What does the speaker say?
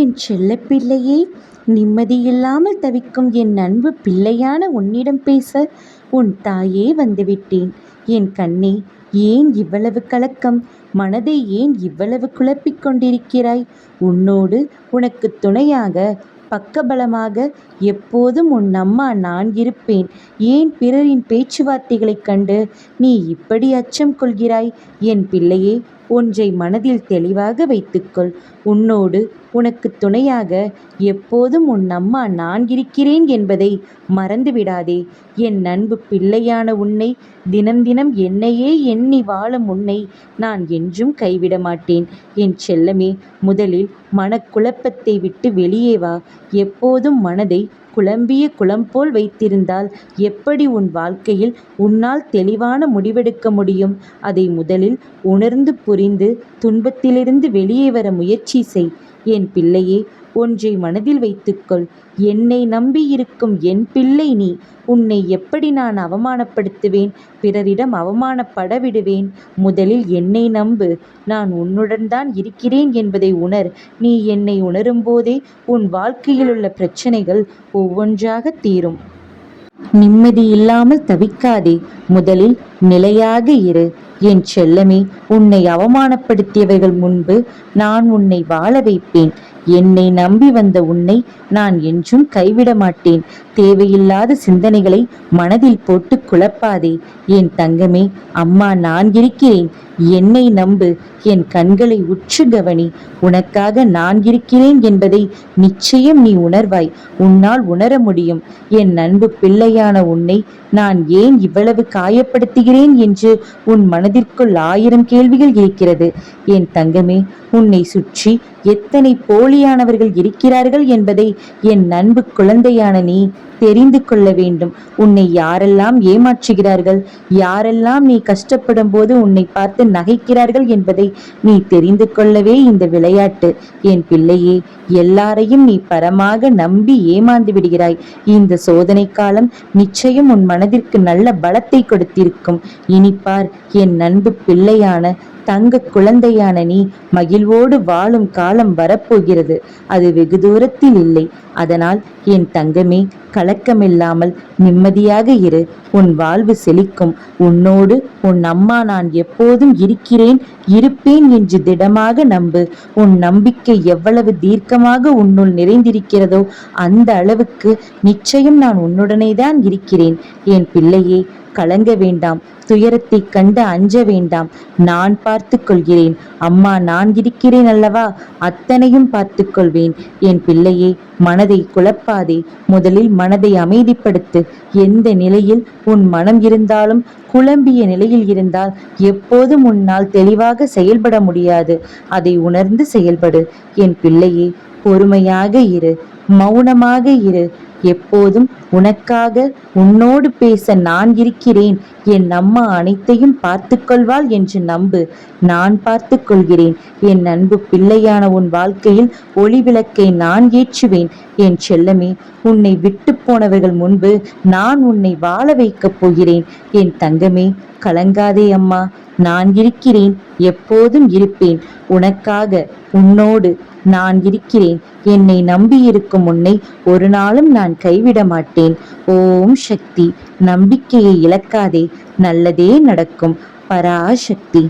என் செல்ல பிள்ளையே நிம்மதியில்லாமல் தவிக்கும் என் அன்பு பிள்ளையான உன்னிடம் பேச உன் தாயே வந்துவிட்டேன். என் கண்ணே ஏன் இவ்வளவு கலக்கம்? மனதை ஏன் இவ்வளவு குழப்பிக் கொண்டிருக்கிறாய்? உன்னோடு உனக்கு துணையாக பக்கபலமாக எப்போதும் உன் அம்மா நான் இருப்பேன். ஏன் பிறரின் பேச்சுவார்த்தைகளைக் கண்டு நீ இப்படி அச்சம் கொள்கிறாய்? என் பிள்ளையே ஒன்றை மனதில் தெளிவாக வைத்துக்கொள். உன்னோடு உனக்கு துணையாக எப்போதும் உன் அம்மா நான் இருக்கிறேன் என்பதை மறந்துவிடாதே என் அன்பு பிள்ளையான உன்னை தினம் தினம் என்னையே எண்ணி வாழும் உன்னை நான் என்றும் கைவிட மாட்டேன். என் செல்லமே முதலில் மனக்குழப்பத்தை விட்டு வெளியே வா. எப்போதும் மனதை குழம்பிய குளம் போல் வைத்திருந்தால் எப்படி உன் வாழ்க்கையில் உன்னால் தெளிவான முடிவெடுக்க முடியும்? அதை முதலில் உணர்ந்து புரிந்து துன்பத்திலிருந்து வெளியே வர முயற்சி செய். என் பிள்ளையே ஒன்றை மனதில் வைத்துக்கொள். என்னை நம்பி இருக்கும் என் பிள்ளை நீ. உன்னை எப்படி நான் அவமானப்படுத்துவேன்? பிறரிடம் அவமானப்பட விடுவேன் முதலில் என்னை நம்பு. நான் உன்னுடன் தான் இருக்கிறேன் என்பதை உணர். நீ என்னை உணரும்போதே உன் வாழ்க்கையில் உள்ள பிரச்சனைகள் ஒவ்வொன்றாக தீரும். நிம்மதி இல்லாமல் தவிக்காதே. முதலில் நிலையாக இரு. என் செல்லமே உன்னை அவமானப்படுத்தியவர்கள் முன்பு நான் உன்னை வாழ வைப்பேன். என்னை நம்பி வந்த உன்னை நான் என்றும் கைவிட மாட்டேன். தேவையில்லாத சிந்தனைகளை மனதில் போட்டு குழப்பாதே. என் தங்கமே அம்மா நான் இருக்கிறேன். என்னை நம்பு. என் கண்களை உற்று கவனி. உனக்காக நான் இருக்கிறேன் என்பதை நிச்சயம் நீ உணர்வாய். உன்னால் உணர முடியும். என் அன்பு பிள்ளையான உன்னை நான் ஏன் இவ்வளவு காயப்படுத்துகிறேன் என்று உன் மனதிற்குள் ஆயிரம் கேள்விகள் இருக்கிறது. என் தங்கமே உன்னை சுற்றி எத்தனை போலி போலியானவர்கள் இருக்கிறார்கள் என்பதை என் அன்பு குழந்தையான நீ தெரிந்து கொள்ள வேண்டும். உன்னை யாரெல்லாம் ஏமாற்றுகிறார்கள் யாரெல்லாம் நீ கஷ்டப்படும் போது உன்னை பார்த்து நகைக்கிறார்கள் என்பதை நீ தெரிந்து கொள்ளவே இந்த விளையாட்டு. என் பிள்ளையே எல்லாரையும் நீ பரமாக நம்பி ஏமாந்து விடுகிறாய். இந்த சோதனை காலம் நிச்சயம் உன் மனதிற்கு நல்ல பலத்தை கொடுத்திருக்கும். இனிப்பார் என் அன்பு பிள்ளையான தங்க குழந்தையான நீ மகிழ்வோடு வாழும் காலம் வரப்போகிறது. அது வெகு தூரத்தில் இல்லை. அதனால் என் தங்கமே கலக்கமில்லாமல் நிம்மதியாக இரு. உன் வாழ்வு செழிக்கும். உன்னோடு உன் அம்மா நான் எப்போதும் இருக்கிறேன். இருப்பேன் என்று திடமாக நம்பு. உன் நம்பிக்கை எவ்வளவு தீர்க்கமாக உன்னுள் நிறைந்திருக்கிறதோ அந்த அளவுக்கு நிச்சயம் நான் உன்னுடனே தான் இருக்கிறேன். என் பிள்ளையே கலங்க வேண்டாம் துயரத்தை கண்டு அஞ்ச வேண்டாம். நான் பார்த்து கொள்கிறேன். அம்மா நான் இருக்கிறேன் அல்லவா? அத்தனையும் பார்த்து கொள்வேன். என் பிள்ளையே மனதை குழப்பாதே. முதலில் மனதை அமைதிப்படுத்து. எந்த நிலையில் உன் மனம் இருந்தாலும் குழம்பிய நிலையில் இருந்தால் எப்போதும் உன்னால் தெளிவாக செயல்பட முடியாது. அதை உணர்ந்து செயல்படு. என் பிள்ளையே பொறுமையாக இரு. மௌனமாக இரு. எப்போதும் உனக்காக உன்னோடு பேச நான் இருக்கிறேன். என் அம்மா அனைத்தையும் பார்த்துக்கொள்வாள் என்று நம்பு. நான் பார்த்து கொள்கிறேன் என் அன்பு பிள்ளையான உன் வாழ்க்கையில் ஒளி விளக்கை நான் ஏற்றுவேன். என் செல்லமே உன்னை விட்டு போனவர்கள் முன்பு நான் உன்னை வாழ வைக்கப் போகிறேன். என் தங்கமே கலங்காதே அம்மா. நான் இருக்கிறேன் எப்போதும் இருப்பேன். உனக்காக உன்னோடு நான் இருக்கிறேன். என்னை நம்பியிருக்கும் உன்னை ஒரு நாளும் நான் கைவிட மாட்டேன். ஓம் சக்தி. நம்பிக்கையை இழக்காதே. நல்லதே நடக்கும். பராசக்தி.